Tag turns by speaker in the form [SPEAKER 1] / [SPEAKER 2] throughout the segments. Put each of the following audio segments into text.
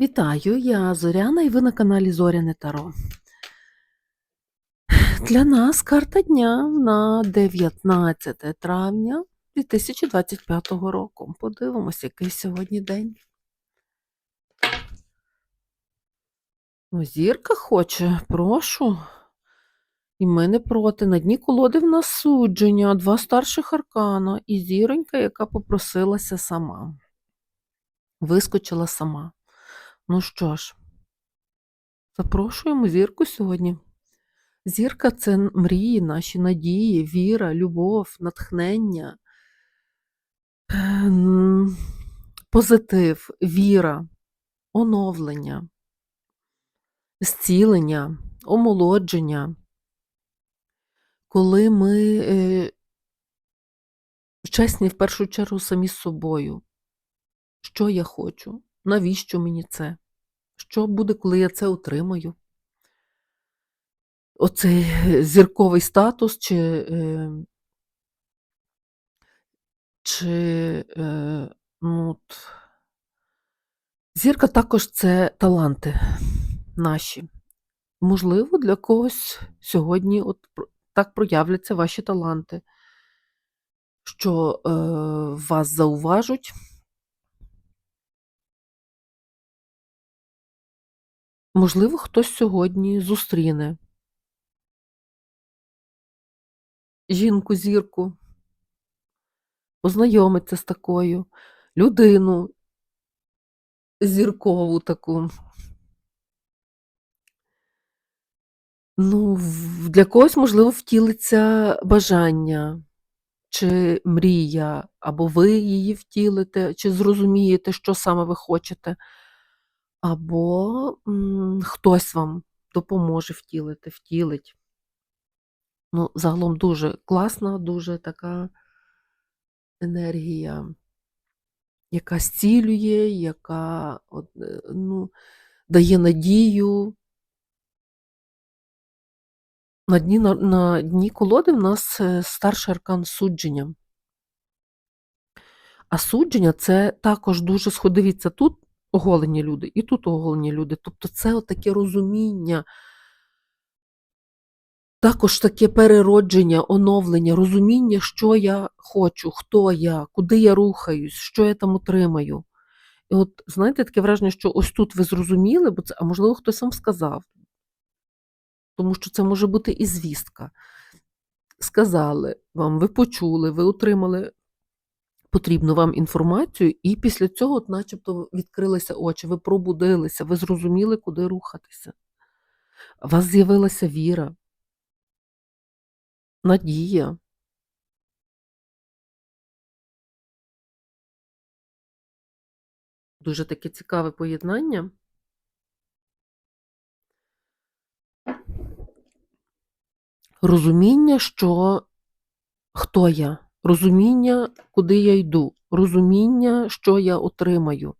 [SPEAKER 1] Вітаю, я Зоряна і ви на каналі Зоряне Таро. Для нас карта дня на 19 травня 2025 року. Подивимось, який сьогодні день. Ну, зірка хоче, прошу. І ми не проти. На дні колоди в нас судження, два старших аркана і зіронька, яка попросилася сама. Вискочила сама. Ну що ж, запрошуємо зірку сьогодні. Зірка це мрії, наші надії, віра, любов, натхнення, ем, позитив, віра, оновлення, зцілення, омолодження. Коли ми е, чесні в першу чергу самі з собою, що я хочу, навіщо мені це? Що буде, коли я це отримаю? Оцей зірковий статус, чи, е, чи е, ну, от, зірка також це таланти наші. Можливо, для когось сьогодні от так проявляться ваші таланти, що е, вас зауважуть. Можливо, хтось сьогодні зустріне. Жінку-зірку, познайомиться з такою, людину. Зіркову таку. Ну, для когось, можливо, втілиться бажання чи мрія, або ви її втілите, чи зрозумієте, що саме ви хочете, або хтось вам допоможе втілити, втілить. Ну, загалом дуже класна, дуже така енергія, яка зцілює, яка е, ну, дає надію. На дні, на, на дні колоди в нас е, старший аркан судження. А судження це також дуже сход- Дивіться, тут оголені люди, і тут оголені люди. Тобто це таке розуміння, також таке переродження, оновлення, розуміння, що я хочу, хто я, куди я рухаюсь, що я там отримаю. І от, знаєте, таке враження, що ось тут ви зрозуміли, бо це, а можливо, хтось вам сказав. Тому що це може бути і звістка. Сказали вам, ви почули, ви отримали потрібну вам інформацію, і після цього, от начебто, відкрилися очі, ви пробудилися, ви зрозуміли, куди рухатися. У вас з'явилася віра, надія. Дуже таке цікаве поєднання. Розуміння, що хто я, розуміння, куди я йду, розуміння, що я отримаю.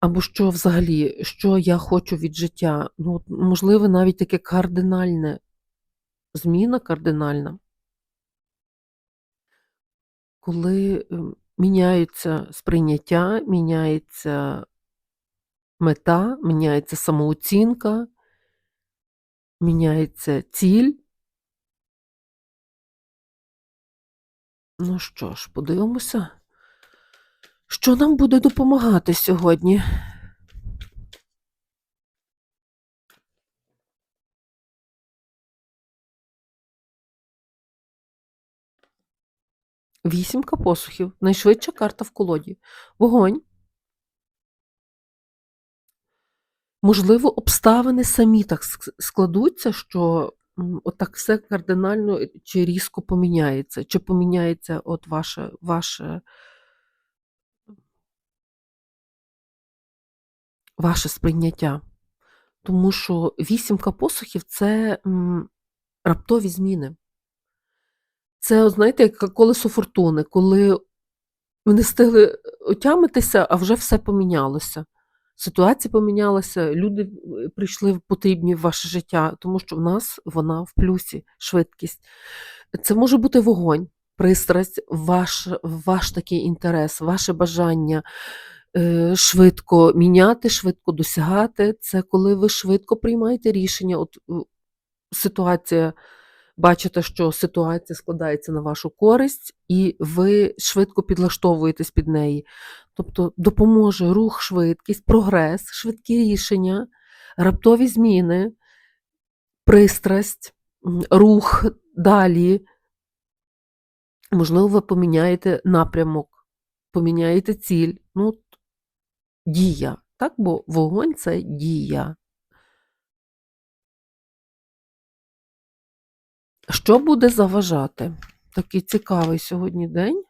[SPEAKER 1] Або що взагалі, що я хочу від життя. Ну, можливо, навіть таке кардинальне, зміна кардинальна. Коли ем, міняється сприйняття, міняється мета, міняється самооцінка, міняється ціль. Ну що ж, подивимося, що нам буде допомагати сьогодні. Вісімка посухів. Найшвидша карта в колоді. Вогонь. Можливо, обставини самі так складуться, що отак все кардинально е, чи різко поміняється, чи поміняється от ваше, ваше, ваше сприйняття. Тому що вісімка посухів це раптові зміни. Це, знаєте, як колесо фортуни, коли ви не встигли отямитися, а вже все помінялося. Ситуація помінялася, люди е, прийшли потрібні в ваше життя, тому що в нас вона в плюсі, швидкість. Це може бути вогонь, пристрасть, ваш, ваш такий інтерес, ваше бажання, е, швидко міняти, швидко досягати. Це коли ви швидко приймаєте рішення. От е, ситуація, бачите, що ситуація складається на вашу користь, і ви швидко підлаштовуєтесь під неї. Тобто допоможе рух, швидкість, прогрес, швидкі рішення, раптові зміни, пристрасть, рух далі. Можливо, ви поміняєте напрямок, поміняєте ціль. Ну, дія. Так, бо вогонь це дія. Що буде заважати? Такий цікавий сьогодні день.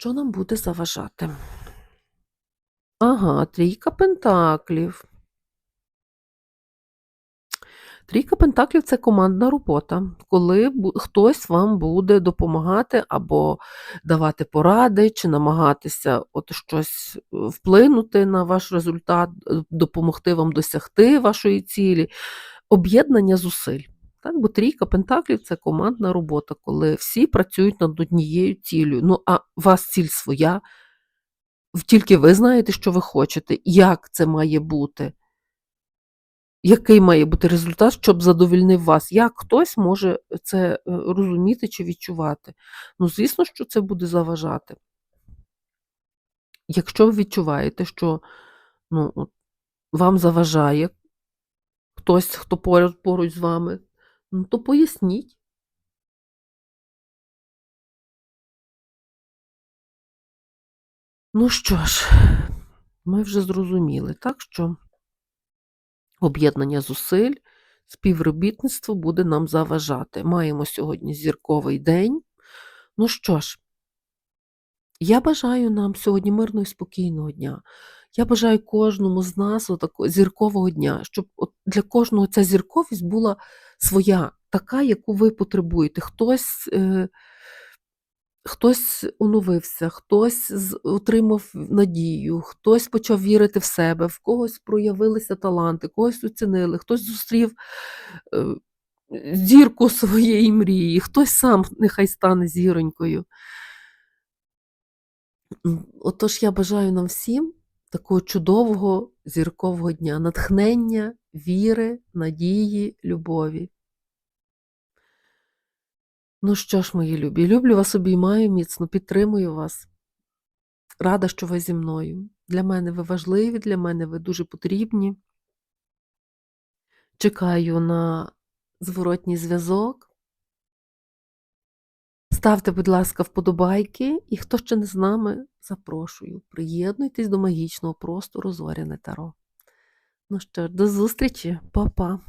[SPEAKER 1] Що нам буде заважати? Ага, трійка пентаклів. Трійка пентаклів це командна робота, коли хтось вам буде допомагати або давати поради, чи намагатися от щось е, вплинути на ваш результат, допомогти вам досягти вашої цілі. Об'єднання зусиль. Так, бо трійка пентаклів це командна робота, коли всі працюють над однією цілею. Ну, а у вас ціль своя, тільки ви знаєте, що ви хочете, як це має бути який має бути результат, щоб задовільнив вас? Як хтось може це е, розуміти чи відчувати? Ну, звісно, що це буде заважати. Якщо ви відчуваєте, що ну, вам заважає хтось, хто поряд поруч з вами, ну, то поясніть. Ну що ж, ми вже зрозуміли, так що об'єднання зусиль, співробітництво буде нам заважати. Маємо сьогодні зірковий день. Ну що ж, я бажаю нам сьогодні мирного і спокійного дня. Я бажаю кожному з нас отакого зіркового дня, щоб от для кожного ця зірковість була своя, така, яку ви потребуєте. Хтось, е, хтось оновився, хтось отримав надію, хтось почав вірити в себе, в когось проявилися таланти, когось оцінили, хтось зустрів е, зірку своєї мрії, хтось сам нехай стане зіронькою. Отож, я бажаю нам всім такого чудового зіркового дня, натхнення, віри, надії, любові. Ну що ж, мої любі, люблю вас, обіймаю міцно, підтримую вас. Рада, що ви зі мною. Для мене ви важливі, для мене ви дуже потрібні. Чекаю на зворотній зв'язок. Ставте, будь ласка, вподобайки, і хто ще не з нами, запрошую. Приєднуйтесь до магічного простору Зоряне Таро. Ну що ж, до зустрічі, Па-па!